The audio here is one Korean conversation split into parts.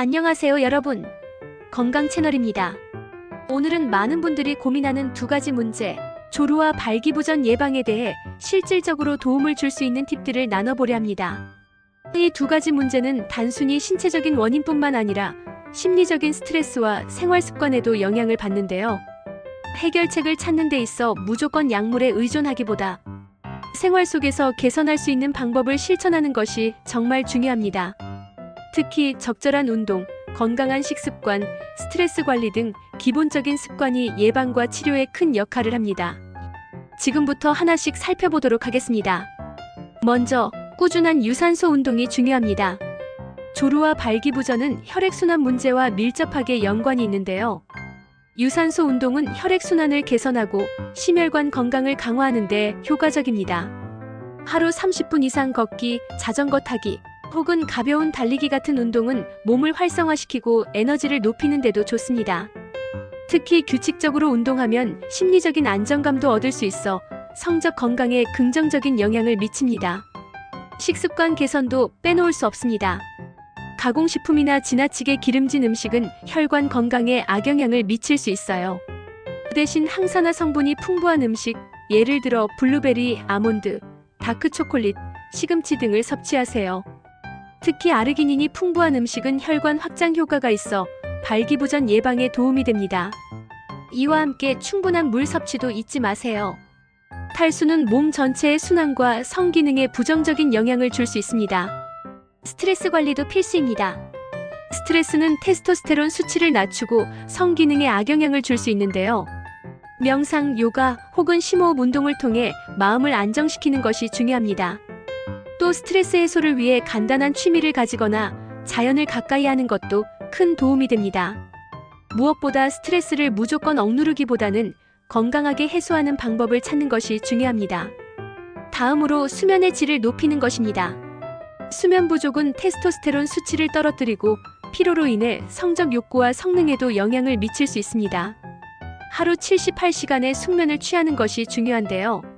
안녕하세요, 여러분. 건강 채널입니다. 오늘은 많은 분들이 고민하는 두 가지 문제, 조루와 발기부전 예방에 대해 실질적으로 도움을 줄 수 있는 팁들을 나눠보려 합니다. 이 두 가지 문제는 단순히 신체적인 원인뿐만 아니라 심리적인 스트레스와 생활 습관에도 영향을 받는데요. 해결책을 찾는 데 있어 무조건 약물에 의존하기보다 생활 속에서 개선할 수 있는 방법을 실천하는 것이 정말 중요합니다. 특히 적절한 운동, 건강한 식습관, 스트레스 관리 등 기본적인 습관이 예방과 치료에 큰 역할을 합니다. 지금부터 하나씩 살펴보도록 하겠습니다. 먼저 꾸준한 유산소 운동이 중요합니다. 조루와 발기부전은 혈액순환 문제와 밀접하게 연관이 있는데요. 유산소 운동은 혈액순환을 개선하고 심혈관 건강을 강화하는 데 효과적입니다. 하루 30분 이상 걷기, 자전거 타기, 혹은 가벼운 달리기 같은 운동은 몸을 활성화시키고 에너지를 높이는 데도 좋습니다. 특히 규칙적으로 운동하면 심리적인 안정감도 얻을 수 있어 성적 건강에 긍정적인 영향을 미칩니다. 식습관 개선도 빼놓을 수 없습니다. 가공식품이나 지나치게 기름진 음식은 혈관 건강에 악영향을 미칠 수 있어요. 그 대신 항산화 성분이 풍부한 음식, 예를 들어 블루베리, 아몬드, 다크 초콜릿, 시금치 등을 섭취하세요. 특히 아르기닌이 풍부한 음식은 혈관 확장 효과가 있어 발기부전 예방에 도움이 됩니다. 이와 함께 충분한 물 섭취도 잊지 마세요. 탈수는 몸 전체의 순환과 성기능에 부정적인 영향을 줄 수 있습니다. 스트레스 관리도 필수입니다. 스트레스는 테스토스테론 수치를 낮추고 성기능에 악영향을 줄 수 있는데요. 명상, 요가 혹은 심호흡 운동을 통해 마음을 안정시키는 것이 중요합니다. 또 스트레스 해소를 위해 간단한 취미를 가지거나 자연을 가까이 하는 것도 큰 도움이 됩니다. 무엇보다 스트레스를 무조건 억누르기보다는 건강하게 해소하는 방법을 찾는 것이 중요합니다. 다음으로 수면의 질을 높이는 것입니다. 수면 부족은 테스토스테론 수치를 떨어뜨리고 피로로 인해 성적 욕구와 성능에도 영향을 미칠 수 있습니다. 하루 78시간의 숙면을 취하는 것이 중요한데요.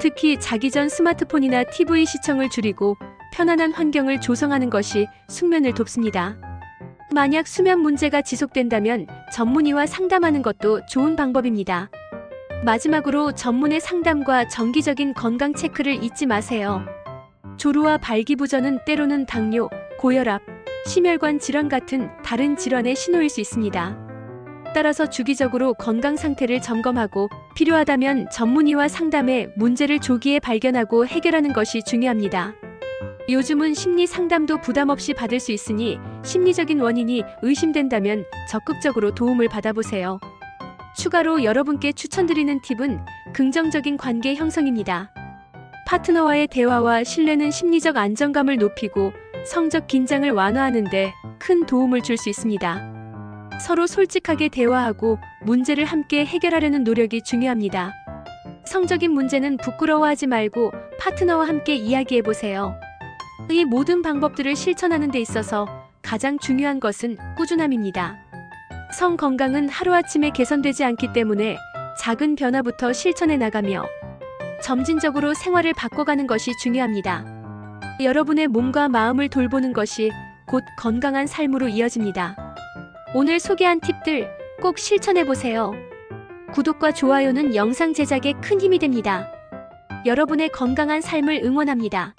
특히 자기 전 스마트폰이나 TV 시청을 줄이고 편안한 환경을 조성하는 것이 숙면을 돕습니다. 만약 수면 문제가 지속된다면 전문의와 상담하는 것도 좋은 방법입니다. 마지막으로 전문의 상담과 정기적인 건강 체크를 잊지 마세요. 조루와 발기부전은 때로는 당뇨, 고혈압, 심혈관 질환 같은 다른 질환의 신호일 수 있습니다. 따라서 주기적으로 건강 상태를 점검하고 필요하다면 전문의와 상담해 문제를 조기에 발견하고 해결하는 것이 중요합니다. 요즘은 심리 상담도 부담 없이 받을 수 있으니 심리적인 원인이 의심된다면 적극적으로 도움을 받아보세요. 추가로 여러분께 추천드리는 팁은 긍정적인 관계 형성입니다. 파트너와의 대화와 신뢰는 심리적 안정감을 높이고 성적 긴장을 완화하는데 큰 도움을 줄 수 있습니다. 서로 솔직하게 대화하고 문제를 함께 해결하려는 노력이 중요합니다. 성적인 문제는 부끄러워하지 말고 파트너와 함께 이야기해 보세요. 이 모든 방법들을 실천하는 데 있어서 가장 중요한 것은 꾸준함입니다. 성 건강은 하루아침에 개선되지 않기 때문에 작은 변화부터 실천해 나가며 점진적으로 생활을 바꿔가는 것이 중요합니다. 여러분의 몸과 마음을 돌보는 것이 곧 건강한 삶으로 이어집니다. 오늘 소개한 팁들 꼭 실천해 보세요. 구독과 좋아요는 영상 제작에 큰 힘이 됩니다. 여러분의 건강한 삶을 응원합니다.